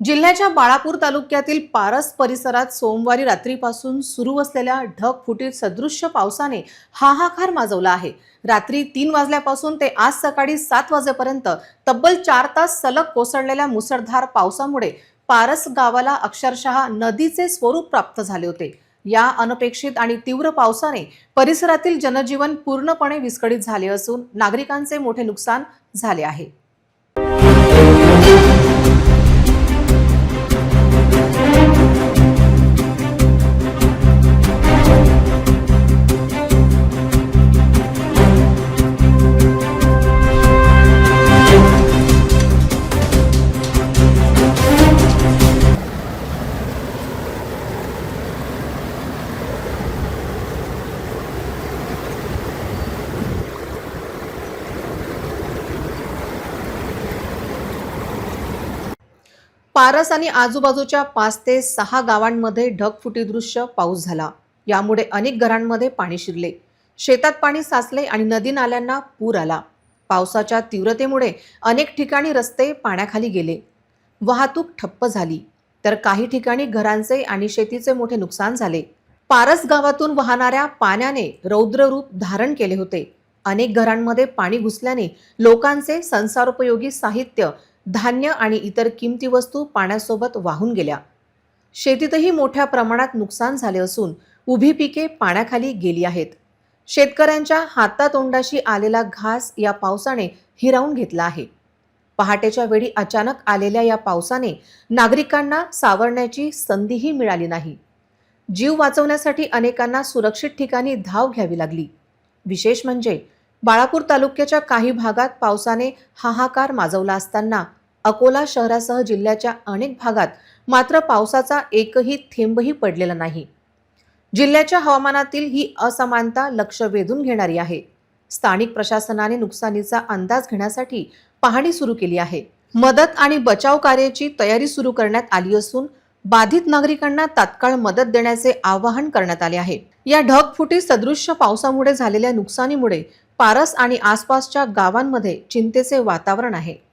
जिल्ह्याच्या बाळापूर तालुक्यातील पारस परिसरात सोमवारी रात्रीपासून सुरू असलेल्या ढगफुटीत सदृश्य पावसाने हाहाकार माजवला आहे. रात्री तीन वाजल्यापासून ते आज सकाळी सात वाजेपर्यंत तब्बल चार तास सलग कोसळलेल्या मुसळधार पावसामुळे पारस गावाला अक्षरशः नदीचे स्वरूप प्राप्त झाले होते. या अनपेक्षित आणि तीव्र पावसाने परिसरातील जनजीवन पूर्णपणे विस्कळीत झाले असून नागरिकांचे मोठे नुकसान झाले आहे. पारस आणि आजूबाजूच्या पाच ते सहा गावांमध्ये ढगफुटी दृश्य पाऊस झाला. यामुळे अनेक घरांमध्ये पाणी शिरले. शेतात पाणी साचले आणि नदी नाल्यांना पूर आला. पावसाच्या तीव्रतेमुळे अनेक ठिकाणी रस्ते पाण्याखाली गेले. वाहतूक ठप्प झाली. तर काही ठिकाणी घरांचे आणि शेतीचे मोठे नुकसान झाले. पारस गावातून वाहणाऱ्या पाण्याने रौद्ररूप धारण केले होते. अनेक घरांमध्ये पाणी घुसल्याने लोकांचे संसारोपयोगी साहित्य धान्य आणि इतर किमती वस्तू पाण्यासोबत वाहून गेल्या. शेतीतही मोठ्या प्रमाणात नुकसान झाले असून उभी पिके पाण्याखाली गेली आहेत. शेतकऱ्यांच्या हातातोंडाशी आलेला घास या पावसाने हिरावून घेतला आहे. पहाटेच्या वेळी अचानक आलेल्या या पावसाने नागरिकांना सावरण्याची संधीही मिळाली नाही. जीव वाचवण्यासाठी अनेकांना सुरक्षित ठिकाणी धाव घ्यावी लागली. विशेष म्हणजे बाळापूर तालुक्याच्या काही भागात पावसाने हाहाकार माजवला असताना अकोला शहरासह जिल्ह्याच्या अनेक भागात मात्र पावसाचा एकही थेंबही पडलेला नाही. जिल्ह्याच्या हवामानातील ही असमानता लक्ष वेधून घेणारी आहे. स्थानिक प्रशासनाने नुकसानीचा अंदाज घेण्यासाठी पाहणी सुरू केली आहे. मदत आणि बचाव कार्याची तयारी सुरू करण्यात आली असून बाधित नागरिकांना तात्काळ मदत देण्याचे आवाहन करण्यात आले आहे. या ढगफुटी सदृश्य पावसामुळे झालेल्या नुकसानीमुळे पारस आणि आसपासच्या गावांमध्ये चिंतेचे वातावरण आहे.